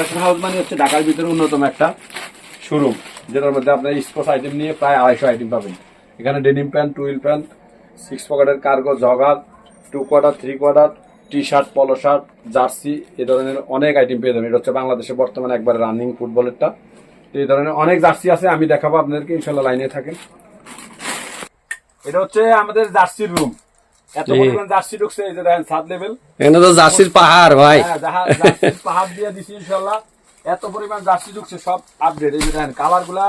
Fashion house মানে হচ্ছে ঢাকার ভিতরে অন্যতম একটা শোরুম যেটার মধ্যে আপনার স্পোর্টস আইটেম নিয়ে প্রায় আড়াইশো আইটেম পাবেন। এখানে denim pant twill pant six পকেটের cargo jogger two quarter three quarter T shirt polo shirt jersey এ ধরনের অনেক আইটেম পেয়ে যাবেন। এটা হচ্ছে বাংলাদেশে বর্তমানে একবার রানিং ফুটবলেরটা। এই ধরনের অনেক জার্সি আছে, আমি দেখাবো আপনাদেরকে, ইনশাল্লাহ লাইনে থাকেন। এটা হচ্ছে আমাদের জার্সির রুম এত পরিমাণ জার্সি ঢুকছে এই যে দেখেন সাত লেভেল এখানে তো জার্সির পাহাড় ভাই। জার্সির পাহাড় দিয়ে দিছি ইনশাল্লাহ। এত পরিমাণ জার্সি ঢুকছে সব আপডেট এই যে দেখেন কালারগুলা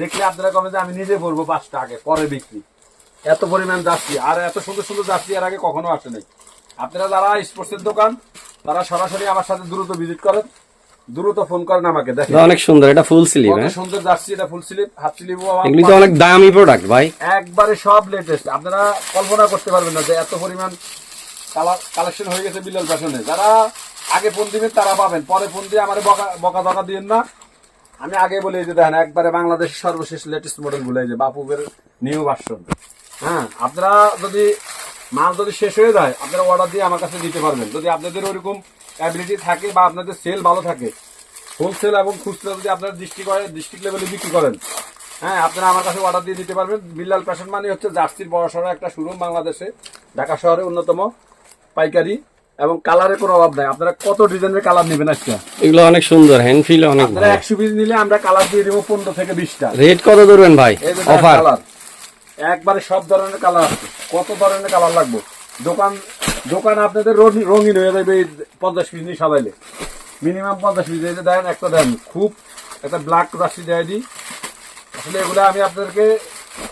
দেখলে আপনারা কমে যে আমি নিজে বলব পাঁচটা আগে পরে বিক্রি। এত পরিমাণ জার্সি আর এত সুন্দর সুন্দর জার্সি এর আগে কখনো আসে নাই। আপনারা যারা স্পোর্টসের দোকান তারা সরাসরি আমার সাথে দ্রুত ভিজিট করেন। দ্রুত ফোন করেন আমাকে দেখেন। অনেক সুন্দর এটা ফুল স্লিভ হ্যাঁ? সুন্দর জার্সি এটা ফুল স্লিপ হাফ স্লিপ এগুলি তো অনেক দামি প্রোডাক্ট ভাই। একবারে সব লেটেস্ট আপনারা কল্পনা করতে পারবেন না যে এত পরিমাণ কালেকশন হয়ে গেছে বিলাল ফ্যাশনে। যারা আগে ফোন দিবেন তারা পাবেন। পরে ফোন দিয়ে আমার বকা বকা দকা দিয়েন না। আমি আগে বলে যে দেখেন একবারে বাংলাদেশের সর্বশেষ লেটেস্ট মডেলগুলো এই যে বাপুবের নিউ ভার্সন হ্যাঁ আপনারা যদি মাল যদি শেষ হয়ে যায় আপনারা অর্ডার দিয়ে আমার কাছে দিতে পারবেন। যদি আপনাদের ওরকম অ্যাবিলিটি থাকে বা আপনাদের সেল ভালো থাকে হোলসেল এবং খুচরা যদি আপনার ডিস্ট্রিক্ট ডিস্ট্রিক্ট লেভেলে বিক্রি করেন হ্যাঁ আপনারা আমার কাছে অর্ডার দিয়ে দিতে পারবেন। বিল্লাল ফ্যাশন মানে হচ্ছে জার্সির বড় সড়ো একটা শোরুম বাংলাদেশে ঢাকা শহরে অন্যতম পাইকারি এবং কালারের কোনো অভাব নাই। আপনারা কত ডিজাইনের কালার নেবেন আজকে? এগুলো অনেক সুন্দর হ্যান্ড ফিল অনেক আপনারা একশো পিস নিলে আমরা কালার দিয়ে দেবো পনেরো থেকে বিশটা। রেট কত ধরবেন ভাই? অফার কালার একবারে সব ধরনের কালার আছে। কত ধরনের কালার লাগবে? দোকান দোকান আপনাদের রঙি- রঙিন হয়ে যাবে এই পঞ্চাশ পিস নিয়ে সাজাইলে মিনিমাম পঞ্চাশ পিস এই যে দেন একটা দেন। খুব একটা ব্ল্যাক রাশি দেয় দিই আসলে এগুলো আমি আপনাদেরকে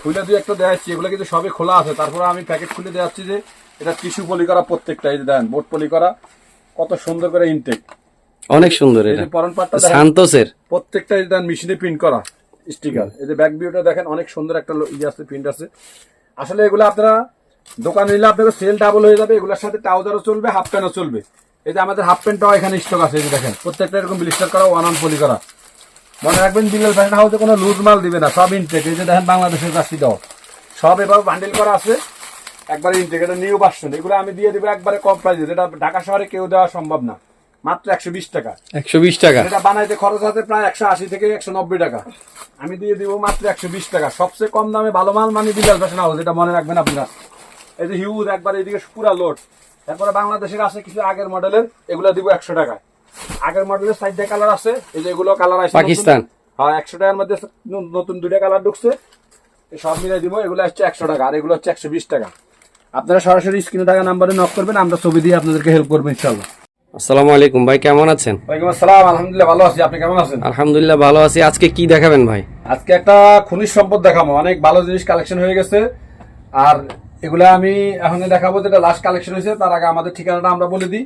খুলে দিয়ে একটা দেখাচ্ছি। এগুলো কিন্তু সবই খোলা আছে। তারপরে আমি প্যাকেট খুলে দেখাচ্ছি যে এটা টিস্যু পলি করা প্রত্যেকটা এই যে দেন বোর্ড পলি করা। কত সুন্দর করে ইনটেক অনেক সুন্দর এই এটা। পরন পাটটা দেখেন। সান্তোসের প্রত্যেকটা দেন মেশিনে প্রিন্ট করা স্টিকার এই যে ব্যাক ভিউটা দেখেন অনেক সুন্দর একটা লো- ইয়ে আছে প্রিন্ট আছে। আসলে এগুলো আপনারা দোকানে নিলে আপনাদের সেল ডাবল হয়ে যাবে। এগুলোর সাথে ট্রাউজারও চলবে হাফ প্যান্টও চলবে। এই যে আমাদের হাফ প্যান্টটাও এখানে স্টক আছে এই যে দেখেন। প্রত্যেকটা এরকম ব্লিস্টার করা ওয়ান অন পলি করা। মনে রাখবেন বিল্লাল ফ্যাশন হাউসে কোনো লুজ মাল দিবে না সব ইনটেক এই যে দেখেন বাংলাদেশের কাছে দাও সব এবার বান্ডিল করা আছে। একবারে ইনটেক এটা নিউ ভার্সন এগুলো আমি দিয়ে দিব একবারে কম প্রাইসে যেটা ঢাকা শহরে কেউ দেওয়া সম্ভব না। মাত্র একশো বিশ টাকা। একশো বিশ টাকা। এটা বানাইতে খরচ আছে প্রায় একশো আশি থেকে একশো নব্বই টাকা। আমি দিয়ে দিব মাত্র একশো বিশ টাকা। সবচেয়ে কম দামে ভালো মাল মানে বিলাল ফ্যাশন হাউস এটা মনে রাখবেন আপনারা। এই যে হিউজ একবার এইদিকে পুরা লোড তারপরে বাংলাদেশের আছে কিছু আগের মডেলের এগুলো দিব একশো টাকা আগের মডেলের সাইডে কালার আছে এই যে এগুলো কালার আছে পাকিস্তান। হ্যাঁ একশো টাকার মধ্যে নতুন দুইটা কালার ঢুকছে। সব মিলাই দিব এগুলো হচ্ছে একশো টাকা আর এগুলো হচ্ছে একশো বিশ টাকা। আপনারা সরাসরি স্ক্রিনে টাকা নাম্বারে নক করবেন আমরা ছবি দিয়ে আপনাদেরকে হেল্প করব ইনশাল্লাহ আসসালামু আলাইকুম ভাই কেমন আছেন? ওয়ালাইকুম আসসালাম আলহামদুলিল্লাহ ভালো আছি আপনি কেমন আছেন? আলহামদুলিল্লাহ ভালো আছি। আজকে কি দেখাবেন ভাই? আজকে একটা খনিজ সম্পদ দেখাবো অনেক ভালো জিনিস কালেকশন হয়ে গেছে। আর এগুলা আমি এখন দেখাবো যেটা লাস্ট কালেকশন হয়েছে, তার আগে আমাদের ঠিকানাটা আমরা বলে দিই।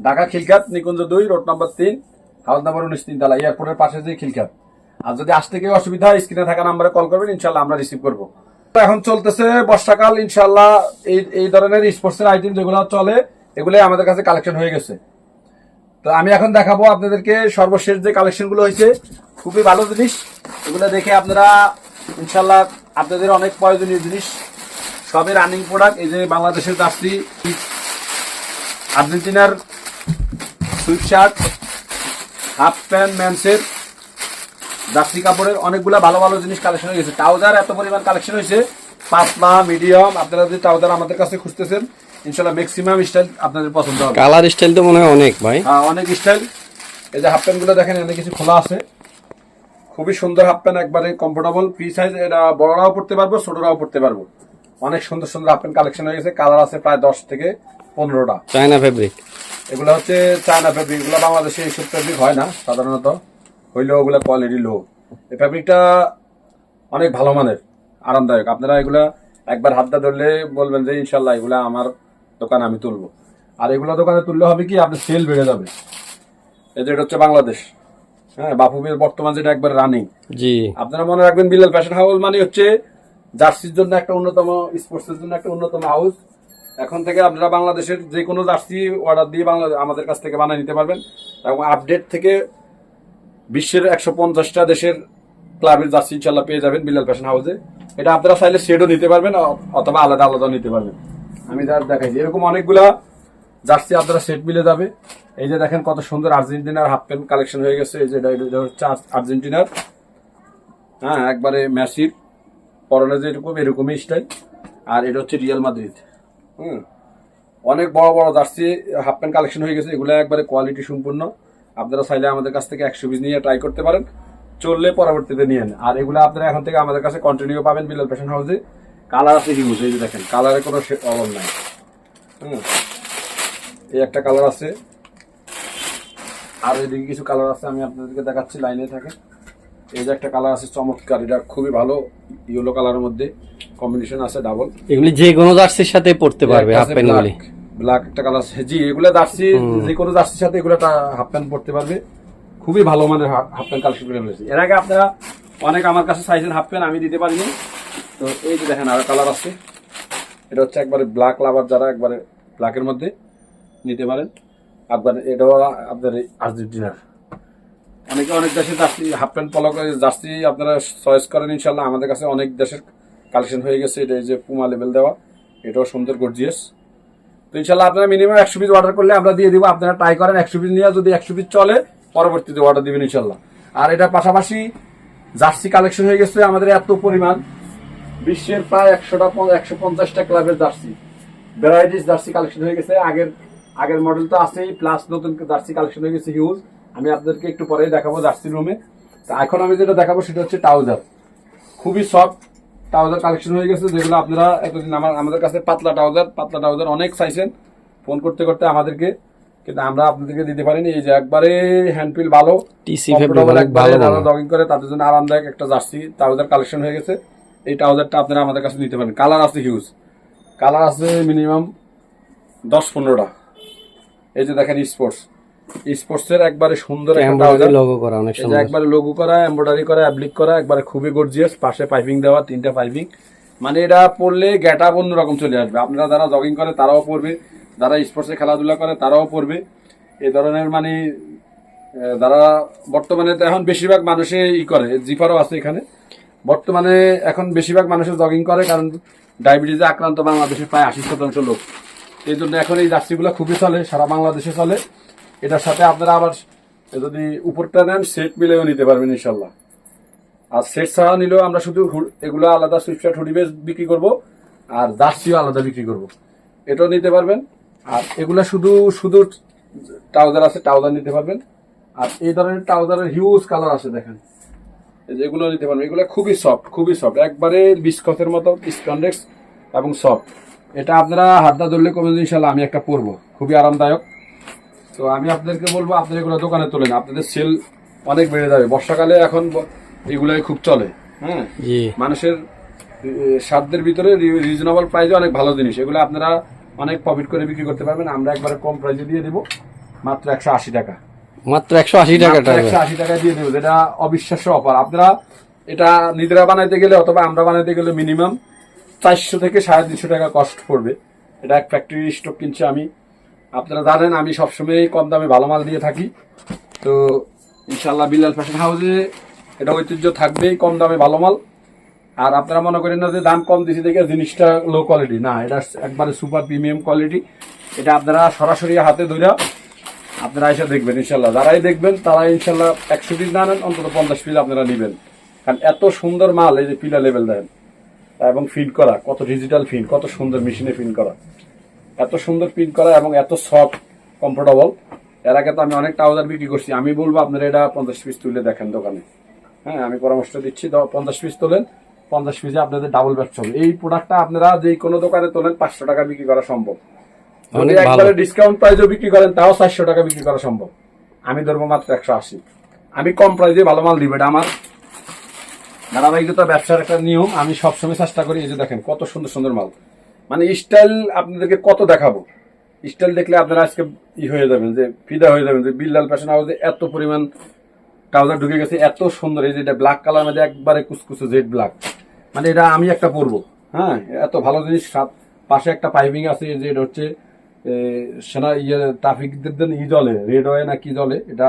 ঢাকা খিলখাত নিকুঞ্জ দুই, রোড নাম্বার তিন, হাউস নাম্বার উনিশ তিন তালা, এয়ারপোর্টের পাশে যে খিলখাত আর যদি আসতে কেউ অসুবিধা হয় স্ক্রিনে থাকা নাম্বারে কল করবেন ইনশাল্লাহ আমরা রিসিভ করব। এখন চলতেছে বর্ষাকাল ইনশাল্লাহ এই এই ধরনের স্পোর্টসের আইটেম যেগুলো চলে, এগুলোই আমাদের কাছে কালেকশন হয়ে গেছে। তো আমি এখন দেখাবো আপনাদেরকে সর্বশেষ যে কালেকশনগুলো হয়েছে, খুবই ভালো জিনিস। এগুলো দেখে আপনারা ইনশাল্লাহ আপনাদের অনেক প্রয়োজনীয় জিনিস সবই রানিং প্রোডাক্ট এই যে বাংলাদেশের জার্সি আর্জেন্টিনার সুইট শার্ট হাফ প্যান্ট ম্যান্সের জার্সি কাপড়ের অনেকগুলা ভালো ভালো জিনিস কালেকশন হয়ে গেছে। ট্রাউজার এত পরিমাণ কালেকশন হয়েছে পাতলা মিডিয়াম আপনারা যদি ট্রাউজার আমাদের কাছে খুঁজতেছেন ইনশাল্লাহ ম্যাক্সিমাম স্টাইল আপনাদের পছন্দ হবে। কালার স্টাইল তো মনে হয় অনেক ভাই। হ্যাঁ, অনেক স্টাইল এই যে হাফ প্যান্টগুলো দেখেন এখানে কিছু খোলা আছে। খুবই সুন্দর হাফ প্যান্ট একবারে কমফোর্টেবল ফ্রি সাইজ এটা বড়রাও পড়তে পারব ছোটরাও পড়তে পারব। অনেক সুন্দর সুন্দর প্যান্ট কালেকশন হয়ে গেছে। কালার আছে প্রায় দশ থেকে পনেরোটা। চায়না ফেব্রিক এগুলো হচ্ছে চায়না ফেব্রিক এগুলো বাংলাদেশে এইসব ফেব্রিক হয় না সাধারণত। হইলেও ওগুলো কোয়ালিটি লো এই ফেব্রিকটা অনেক ভালো মানের আরামদায়ক। আপনারা এগুলা একবার হাতটা ধরলে বলবেন যে ইনশাল্লাহ এগুলা আমার দোকান আমি তুলবো। আর এগুলো দোকানে তুললে হবে কি আপনার সেল বেড়ে যাবে। এই যে এটা হচ্ছে বাংলাদেশ। হ্যাঁ বাপুবের বর্তমান যেটা একবার রানিং জি। আপনারা মনে রাখবেন বিলাল ফ্যাশন হাউস মানে হচ্ছে জার্সির জন্য একটা অন্যতম, স্পোর্টসের জন্য একটা অন্যতম হাউস। এখন থেকে আপনারা বাংলাদেশের যে কোনো জার্সি অর্ডার দিয়ে বাংলাদেশ আমাদের কাছ থেকে বানিয়ে নিতে পারবেন। এবং আপডেট থেকে বিশ্বের একশো পঞ্চাশটা দেশের ক্লাবের জার্সি ইনশাল্লাহ পেয়ে যাবেন বিলাল ফ্যাশন হাউসে। এটা আপনারা চাইলে শেডও নিতে পারবেন অথবা আলাদা আলাদা নিতে পারবেন। আমি যার দেখাইছি এরকম অনেকগুলা জার্সি আপনারা সেট মিলে যাবে। এই যে দেখেন কত সুন্দর আর্জেন্টিনার হাফ প্যান্ট কালেকশন হয়ে গেছে। এই যে এটা হচ্ছে আর্জ- আর্জেন্টিনার। হ্যাঁ একবারে ম্যাসির পরনে যে এরকম এরকমই স্টাইল আর এটা হচ্ছে রিয়াল মাদ্রিদ হুম। অনেক বড় বড় জার্সি হাফ প্যান্ট কালেকশন হয়ে গেছে, এগুলো একবারে কোয়ালিটি সম্পূর্ণ। আপনারা চাইলে আমাদের কাছ থেকে একশো পিস নিয়ে ট্রাই করতে পারেন। চললে পরবর্তীতে নিয়ে আর এগুলো আপনারা এখন থেকে আমাদের কাছে কন্টিনিউ পাবেন বিলাল ফ্যাশন হাউসে কালার আছে হিউজ এই যে দেখেন কালারে কোনো অভাব নাই। হুম। এই একটা কালার আছে। আর এদিকে কিছু কালার আছে, আমি আপনাদেরকে দেখাচ্ছি লাইনে থাকে। এই যে একটা কালার আছে চমৎকার এটা খুবই ভালো ইয়েলো কালারের মধ্যে কম্বিনেশন আছে ডাবল এগুলি যে কোনো জার্সির সাথে পড়তে পারবে হাফ প্যান্ট গুলি। ব্ল্যাক একটা কালার আছে। জি এগুলো জার্সি যে কোনো জার্সির সাথে এগুলো হাফ প্যান্ট পড়তে পারবে। খুবই ভালো মানের হাফ প্যান্ট কালেকশন করে ফেলেছি। এর আগে আপনারা অনেক আমার কাছে চাইছেন হাফ প্যান্ট আমি দিতে পারিনি। তো এই যে দেখেন আরও কালার আছে। এটা হচ্ছে একবারে ব্ল্যাক লাভার যারা একবারে ব্ল্যাকের মধ্যে নিতে পারেন। আপনার এটাও আপনার আর্জেন্টিনার অনেকে অনেক দেশের jersey half pant polo jersey আপনারা চয়েস করেন ইনশাল্লাহ আমাদের কাছে অনেক দেশের কালেকশন হয়ে গেছে, এটা এই যে পুমা লেভেল দেওয়া। এটাও সুন্দর গর্জিয়াস তো ইনশাল্লাহ আপনারা মিনিমাম একশো পিস অর্ডার করলে আমরা দিয়ে দিব। আপনারা ট্রাই করেন, একশো পিস নিয়ে যদি একশো পিস চলে, পরবর্তীতে অর্ডার দিবেন ইনশাল্লাহ আর এটার পাশাপাশি জার্সি কালেকশন হয়ে গেছে, আমাদের এত পরিমাণ। বিশ্বের প্রায় একশোটা একশো পঞ্চাশটা ক্লাবের জার্সি। ভ্যারাইটিস জার্সি কালেকশন হয়ে গেছে। আগের আগের মডেল তো আছেই প্লাস নতুন জার্সি কালেকশন হয়ে গেছে হিউজ আমি আপনাদেরকে একটু পরেই দেখাবো জার্সি রুমে। তো এখন আমি যেটা দেখাবো সেটা হচ্ছে ট্রাউজার। খুবই সফট ট্রাউজার কালেকশন হয়ে গেছে যেগুলো আপনারা এতদিন আমার আমাদের কাছে পাতলা ট্রাউজার পাতলা ট্রাউজার অনেক চাইছেন ফোন করতে করতে আমাদেরকে কিন্তু আমরা আপনাদেরকে দিতে পারিনি। এই যে একবারে হ্যান্ডফিল ভালো যারা জগিং করে তাদের জন্য আরামদায়ক একটা জার্সি ট্রাউজার কালেকশন হয়ে গেছে। এই ট্রাউজারটা আপনারা আমাদের কাছে নিতে পারেন। কালার আছে হিউজ কালার আছে মিনিমাম দশ পনেরোটা। এই যে দেখেন স্পোর্টস স্পোর্টস এর একবারে সুন্দর একটা লোগো করা অনেক সুন্দর। একবারে লোগো করা এমব্রয়ডারি করা অ্যাপ্লিক করা একবারে খুবই গর্জিয়াস পাশে পাইপিং দেওয়া তিনটা পাইপিং মানে এটা পরলে গ্যাটা অন্যরকম চলে আসবে। আপনারা যারা জগিং করে তারাও পরবে। যারা স্পোর্টসে খেলাধুলা করে তারাও পরবে। এই ধরনের মানে যারা বর্তমানে তো এখন বেশিরভাগ মানুষে ই করে জিফারও আছে এখানে। বর্তমানে এখন বেশিরভাগ মানুষের জগিং করে কারণ ডায়াবেটিসে আক্রান্ত বাংলাদেশের প্রায় আশি শতাংশ লোক। এই জন্য এখন এই জার্সিগুলো খুবই চলে সারা বাংলাদেশে চলে। এটার সাথে আপনারা আবার যদি উপরটা নেন সেট মিলেও নিতে পারবেন ইনশাল্লাহ আর সেট ছাড়া নিলেও আমরা শুধু এগুলো আলাদা সুইফট হুডি বেস বিক্রি করব, আর জার্সিও আলাদা বিক্রি করব। এটাও নিতে পারবেন, আর এগুলো শুধু শুধু ট্রাউজার আছে ট্রাউজার নিতে পারবেন। আর এই ধরনের ট্রাউজারের হিউজ কালার আছে, দেখেন। এগুলো নিতে পারবেন। এগুলো খুবই সফট খুবই সফট একবারে বিস্কসের মতো স্পন্ডেক্স এবং সফট এটা আপনারা হাতটা ধরলে কমে ইনশাল্লাহ আমি একটা পরবো। খুবই আরামদায়ক। তো আমি আপনাদেরকে বলব আপনারা এগুলো দোকানে তোলেন। আপনাদের সেল অনেক বেড়ে যাবে। বর্ষাকালে এখন এগুলাই খুব চলে। হ্যাঁ? মানুষের সাধ্যের ভিতরে রিজনেবল প্রাইসে অনেক ভালো জিনিস। এগুলো আপনারা অনেক প্রফিট করে বিক্রি করতে পারবেন। আমরা একবারে কম প্রাইসে দিয়ে দিব। মাত্র একশো আশি টাকা। মাত্র একশো আশি টাকা একশো আশি টাকা দিয়ে দেবো। যেটা অবিশ্বাস্য অফার। আপনারা এটা নিজেরা বানাইতে গেলে অথবা আমরা বানাইতে গেলে মিনিমাম চারশো থেকে সাড়ে তিনশো টাকা কস্ট পড়বে। এটা এক ফ্যাক্টরি স্টক কিনছি আমি। আপনারা জানেন, আমি সবসময় কম দামে ভালো মাল দিয়ে থাকি। তো ইনশাল্লাহ বিলাল ফ্যাশন হাউসে এটা ঐতিহ্য থাকবেই, কম দামে ভালো মাল। আর আপনারা মনে করেন না যে দাম কম দিছি দেখে জিনিসটা লো কোয়ালিটি না, এটা একবারে সুপার প্রিমিয়াম কোয়ালিটি এটা আপনারা সরাসরি হাতে ধরে আপনারা এসে দেখবেন ইনশাল্লাহ যারাই দেখবেন তারা ইনশাল্লাহ একশো পিস না নেন, অন্তত পঞ্চাশ পিস আপনারা নেবেন। কারণ এত সুন্দর মাল, এই যে পিলা লেভেল দেন, এবং ফিড করা, কত ডিজিটাল ফিড কত সুন্দর মেশিনে ফিড করা। এত সুন্দর প্রিন্ট করা এবং এত সফট কমফোর্টেবল এর আগে তো আমি অনেক ট্রাউজার বিক্রি করছি। আমি বলব আপনারা এটা পঞ্চাশ পিস তুলে দেখেন দোকানে। হ্যাঁ আমি পরামর্শ দিচ্ছি পঞ্চাশ পিস তোলেন পঞ্চাশ পিসে আপনাদের ডাবল ব্যবসা হবে। এই প্রোডাক্টটা আপনারা যে কোনো দোকানে তোলেন পাঁচশো টাকা বিক্রি করা সম্ভব। যদি। একবারে ডিসকাউন্ট প্রাইসেও বিক্রি করেন তাও চারশো টাকা বিক্রি করা সম্ভব। আমি ধরবো মাত্র একশো আশি। আমি কম প্রাইসে ভালো মাল দিব এটা আমার ধারাবাহিকতা ব্যবসার একটা নিয়ম। আমি সবসময় চেষ্টা করি এই যে দেখেন কত সুন্দর সুন্দর মাল। মানে স্টাইল আপনাদেরকে কত দেখাবো? স্টাইল দেখলে আপনারা আজকে ই হয়ে যাবেন যে ফিদা হয়ে যাবেন যে বিল্লাল ফ্যাশন হাউসে এত পরিমাণ ট্রাউজার ঢুকে গেছে এত সুন্দর এই যে এটা ব্ল্যাক কালার মধ্যে একবারে কুচকুচে জেড ব্ল্যাক মানে এটা আমি একটা পরবো হ্যাঁ? এত ভালো জিনিস সাত- পাশে একটা পাইপিং আছে এই যে এটা হচ্ছে সেনা ইয়ে ট্রাফিকদের জন্য ই জলে রেড ওয়ে না কি জলে এটা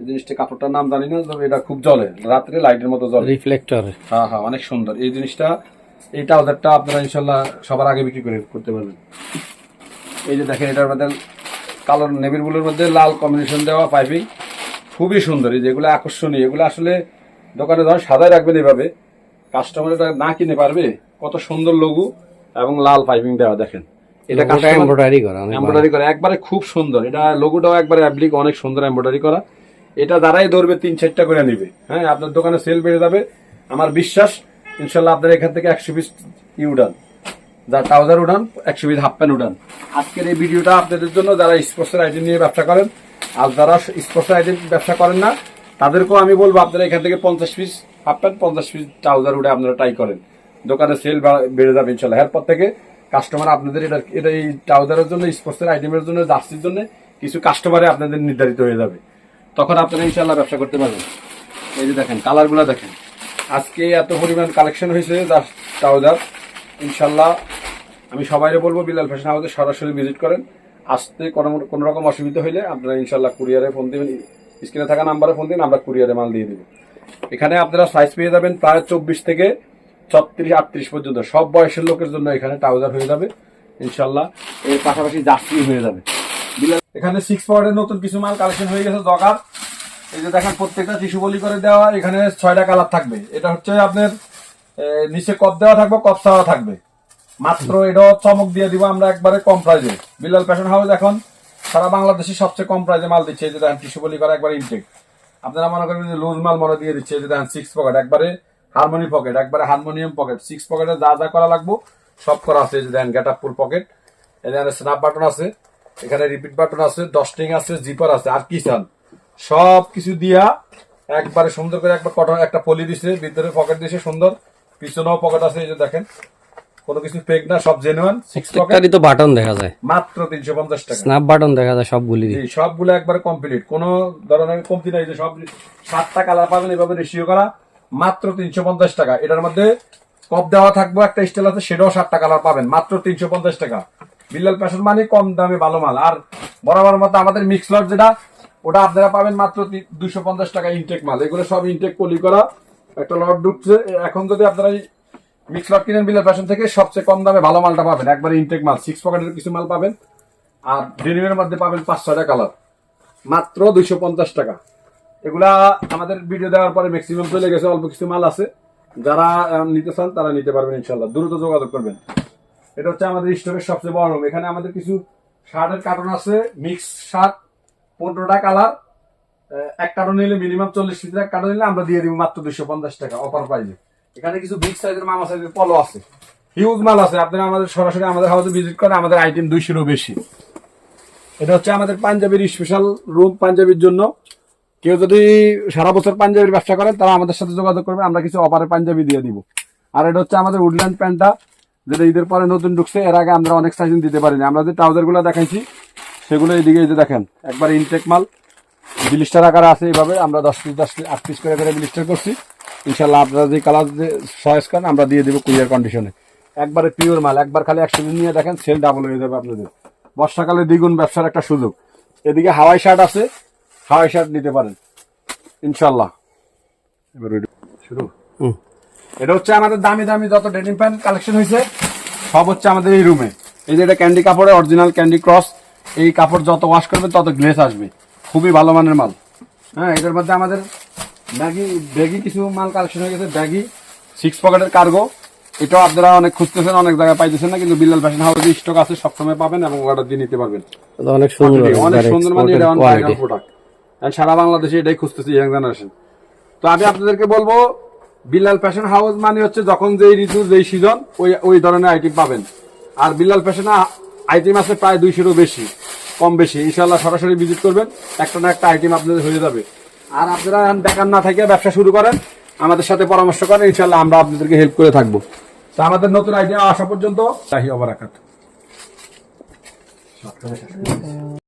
এই জিনিসটা কাপড়টার নাম জানি না তবে এটা খুব জলে রাত্রে লাইটের মতো জলে রিফ্লেক্টর হ্যাঁ হ্যাঁ অনেক সুন্দর। এই জিনিসটা এই ট্রাউজারটা আপনারা ইনশাল্লাহ সবার আগে বিক্রি করে করতে পারবেন। এই যে দেখেন এটার মধ্যে কালো নেভির ব্লুর মধ্যে লাল কম্বিনেশন দেওয়া পাইপিং খুবই সুন্দর। এই যেগুলো আকর্ষণীয়। এগুলো আসলে দোকানে ধর সাদায় রাখবেন এভাবে। কাস্টমার এটা না কিনে পারবে। কত সুন্দর লঘু এবং লাল পাইপিং দেওয়া দেখেন। এটা এমব্রয়ডারি করা এমব্রয়ডারি করা। একবারে খুব সুন্দর। এটা লোগোটাও একবারে অ্যাপ্লিক অনেক সুন্দর এমব্রয়ডারি করা। এটা দ্বারাই ধরবে তিন চারটা করে নিবে। হ্যাঁ আপনার দোকানে সেল বেড়ে যাবে। আমার বিশ্বাস ইনশাল্লাহ আপনার এখান থেকে একশো পিস ই উড়ান। যা ট্রাউজার উড়ান, একশো পিস হাফ প্যান্ট উড়ান। আজকের এই ভিডিওটা আপনাদের জন্য যারা স্পোর্টসের আইটেম নিয়ে ব্যবসা করেন, আর যারা স্পোর্টসের আইটেম ব্যবসা করেন না, তাদেরকেও আমি বলব আপনারা এখান থেকে পঞ্চাশ পিস হাফ প্যান্ট পঞ্চাশ পিস ট্রাউজার উড়ে আপনারা ট্রাই করেন। দোকানে সেল বেড়ে যাবে ইনশাল্লাহ। এরপর থেকে কাস্টমার আপনাদের এটা এটা এই ট্রাউজারের জন্য স্পোর্টসের আইটেমের জন্য, জার্সির জন্য কিছু কাস্টমারে আপনাদের নির্ধারিত হয়ে যাবে। তখন আপনারা ইনশাল্লাহ ব্যবসা করতে পারবেন। এই যে দেখেন কালারগুলো দেখেন। আজকে এত পরিমাণ কালেকশন হয়েছে ট্রাউজার ইনশাল্লাহ আমি সবাইকে বলব বিলাল ফ্যাশন হাউসে সরাসরি ভিজিট করেন। আসতে কোনো কোনো রকম অসুবিধা হইলে আপনারা ইনশাল্লাহ কুরিয়ারে ফোন দিবেন। স্ক্রিনে থাকা নাম্বারে ফোন দিন, আমরা কুরিয়ারে মাল দিয়ে দিব। এখানে আপনারা সাইজ পেয়ে যাবেন প্রায় চব্বিশ থেকে ছত্রিশ, আটত্রিশ পর্যন্ত। সব বয়সের লোকের জন্য এখানে ট্রাউজার হয়ে যাবে। ইনশাল্লাহ এর পাশাপাশি জার্সি হয়ে যাবে। এখানে সিক্স পাওয়ারের নতুন কিছু মাল কালেকশন হয়ে গেছে, জগার। এই যে দেখেন, প্রত্যেকটা টিস্যু বলি করে দেওয়া, এখানে ছয়টা কালার থাকবে। এটা হচ্ছে আপনার নিচে কপ দেওয়া থাকবে কপ ছাওয়া থাকবে। মাত্র এটাও চমক দিয়ে দিব আমরা একবারে কম প্রাইজে বিলাল ফ্যাশন হাউস এখন সারা বাংলাদেশে সবচেয়ে কম প্রাইজে মাল দিচ্ছে। এই যে দেখেন টিস্যু বলি করা একবার ইনটেক আপনারা মনে করেন যে লুজ মাল মনে দিয়ে দিচ্ছে। এই যে দেখেন সিক্স পকেট একবারে হারমোনি পকেট একবারে হারমোনিয়াম পকেট সিক্স পকেটে যা যা করা লাগবো, সব করা আছে। এই যে দেখেন গেট আপ ফুল পকেট এখানে স্ন্যাপ বাটন আছে। এখানে রিপিট বাটন আছে ডস্টিং আছে জিপার আছে। আর কি চান? সব কিছু দিয়া একবারে সুন্দর করে একবার কটন একটা পলি দিছে ভিতরে পকেট দিছে সুন্দর। পিছনেও পকেট আছে এই যে দেখেন। কোনো কিছু ফেক না সব জেনুয়ান সিক্স পকেট প্রত্যেকটারই তো বাটন দেখা যায়। মাত্র তিনশো পঞ্চাশ টাকা। স্ন্যাপ বাটন দেখা যায় সবগুলি জি, সবগুলো একবারে কমপ্লিট কোনো ধরনের কমতি নাই যে সব সাতটা কালার পাবেন এভাবে রেশিও করা মাত্র তিনশো পঞ্চাশ টাকা। এটার মধ্যে কপ দেওয়া থাকবে একটা স্টাইল আছে সেটাও সাতটা কালার পাবেন মাত্র তিনশো পঞ্চাশ টাকা। বিল্লাল ফ্যাশন মানে কম দামে ভালো মাল। আর বরাবর মতো আমাদের মিক্স লট যেটা ওটা আপনারা পাবেন মাত্র দুশো পঞ্চাশ টাকা ইনটেক মাল। এগুলো সব ইনটেক পলি করা। একটা লট ঢুকছে। এখন যদি আপনারা মিক্স লট কিনেন বিল্লাল ফ্যাশন থেকে, সবচেয়ে কম দামে ভালো মালটা পাবেন। একবার ইনটেক মাল। সিক্স পকেটের কিছু মাল পাবেন। আর ডেনিমের মধ্যে পাবেন পাঁচ, ছয়টা কালার মাত্র দুইশো পঞ্চাশ টাকা। এগুলা আমাদের ভিডিও দেওয়ার পরে ম্যাক্সিমাম চলে গেছে, অল্প কিছু মাল আছে। যারা নিতে চান, তারা নিতে পারবেন ইনশাল্লাহ। দ্রুত যোগাযোগ করবেন। এটা হচ্ছে আমাদের স্টোরের সবচেয়ে বড় room। এখানে আমাদের কিছু শার্টের কার্টন আছে মিক্স শার্ট পনেরোটা কালার এক কার্টন নিলে মিনিমাম চল্লিশ পিসের এক কার্টন নিলে আমরা দিয়ে দিব মাত্র দুইশো পঞ্চাশ টাকা অফার প্রাইজে এখানে কিছু বিগ সাইজের মামা সাইজের পলো আছে। হিউজ মাল আছে আপনারা আমাদের সরাসরি আমাদের হাউসে ভিজিট করে আমাদের আইটেম দুইশোরও বেশি। এটা হচ্ছে আমাদের পাঞ্জাবির স্পেশাল রুম পাঞ্জাবির জন্য। কেউ যদি সারা বছর পাঞ্জাবির ব্যবসা করেন তারা আমাদের সাথে যোগাযোগ করবে, আমরা কিছু অফারে পাঞ্জাবি দিয়ে দিব। আর এটা হচ্ছে আমাদের উডল্যান্ড প্যান্টটা যেটা ঈদের পরে নতুন ঢুকছে, এর আগে আমরা অনেক সাইজ দিতে পারিনি। আমরা যে ট্রাউজারগুলো দেখাইছি সেগুলো এইদিকে এই যে দেখেন একবার ইনটেক মাল বিলিস্টার আকারে আছে এইভাবে আমরা দশ পিস দশ আট পিস করে করে বিলিস্টার করছি। ইনশাল্লাহ আপনারা যে কালার যে চয়েস করেন আমরা দিয়ে দেবো কুরিয়ার কন্ডিশনে একবারে পিওর মাল একবার খালি একশো দিন নিয়ে দেখেন সেল ডাবল হয়ে যাবে আপনাদের। বর্ষাকালে দ্বিগুণ ব্যবসার একটা সুযোগ। এদিকে হাওয়াই শার্ট আছে হাওয়াই শার্ট নিতে পারেন ইনশাল্লাহ এবার শুরু। এটা হচ্ছে আমাদের দামি দামি যত ডেনিম প্যান্ট কালেকশন হয়েছে সব হচ্ছে আমাদের এই রুমে এই যে এটা ক্যান্ডি কাপড়ে অরিজিনাল ক্যান্ডি ক্রস এই কাপড় যত ওয়াশ করবে তত গ্লেস আসবে। খুবই ভালো মানের মাল। হ্যাঁ এটার মধ্যে আমাদের ব্যাগি ব্যাগি কিছু মাল কালেকশন হয়ে গেছে। ব্যাগি সিক্স পকেটের কার্গো এটাও আপনারা অনেক খুঁজতেছেন অনেক জায়গায় পাইতেছেন না কিন্তু বিল্লাল ফ্যাশন হাউসে স্টক আছে সবসময় পাবেন এবং অর্ডার দিয়ে নিতে পারবেন। অনেক সুন্দর অনেক সুন্দর মানে এটা কোয়ালিটি প্রোডাক্ট সারা বাংলাদেশে এটাই খুঁজতেছি ইয়াং জেনারেশন তো আমি আপনাদেরকে বলব বিল্লাল ফ্যাশন হাউস মানে হচ্ছে যখন যেই ঋতু যেই সিজন ওই ওই ধরনের আইটেম পাবেন। আর বিল্লাল ফ্যাশন আইটেম আছে প্রায় দুইশোরও বেশি। কম বেশি ইনশাল্লাহ সরাসরি ভিজিট করবেন, একটা না একটা আইটেম আপনাদের হয়ে যাবে। আর আপনারা বেকার না থেকে ব্যবসা শুরু করেন, আমাদের সাথে পরামর্শ করেন ইনশাল্লাহ আমরা আপনাদেরকে হেল্প করে থাকব। তো আমাদের নতুন আইটেম আসা পর্যন্ত তাহি অবরাকাত